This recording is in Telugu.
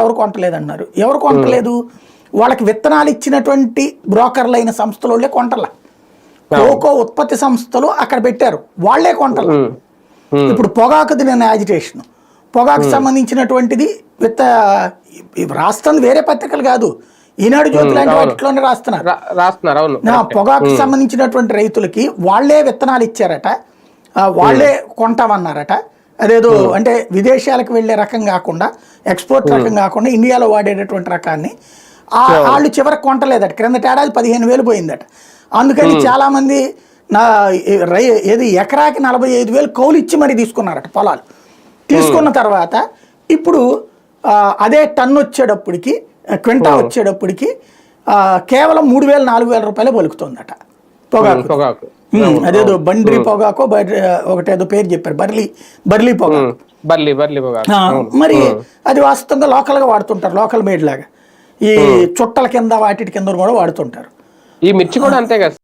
ఎవరు కొంటలేదన్నారు. ఎవరు కొంటలేదు? వాళ్ళకి విత్తనాలు ఇచ్చినటువంటి బ్రోకర్లైన సంస్థల కొంటల. కోకో ఉత్పత్తి సంస్థలు అక్కడ పెట్టారు. వాళ్ళే కొంటల. ఇప్పుడు పొగాకుది నేను యాజిటేషన్. పొగాకు సంబంధించినటువంటిది విత్త రాస్తుంది వేరే పత్రికలు కాదు. ఈనాడు జ్యోతి లాంటి వాటిలోనే రాస్తున్నారు. అవును. పొగాకు సంబంధించినటువంటి రైతులకి వాళ్ళే విత్తనాలు ఇచ్చారట. ఆ, వాళ్ళే కొంటామన్నారట. అదేదో అంటే విదేశాలకు వెళ్ళే రకం కాకుండా ఎక్స్పోర్ట్ రకం కాకుండా ఇండియాలో వాడేటటువంటి రకాన్ని ఆ వాళ్ళు చివరికి కొంటలేదట. క్రిందట ఏడాది పదిహేను వేలు పోయిందట. అందుకని చాలా మంది నా రై ఏది ఎకరాకి నలభై ఐదు వేలు కౌలు ఇచ్చి మరీ తీసుకున్నారట పొలాలు. తీసుకున్న తర్వాత ఇప్పుడు అదే టన్ను వచ్చేటప్పటికి క్వింటా వచ్చేటప్పటికి కేవలం మూడు వేల నాలుగు వేల రూపాయలే పలుకుతుందట పొగాకు. పొగాకు. అదేదో బండ్రి పొగాకో ఒకటేదో పేరు చెప్పారు బర్లీ బర్లీ పొగాకు. ఉమ్, బర్లీ బర్లీ పొగాకు. ఆ, మరి అది వాస్తవంగా లోకల్గా వాడుతుంటారు లోకల్ మేడ్ లాగా ఈ చుట్టల కింద వాటి కింద కూడా వాడుతుంటారు. ఈ మిర్చి కూడా అంతే కదా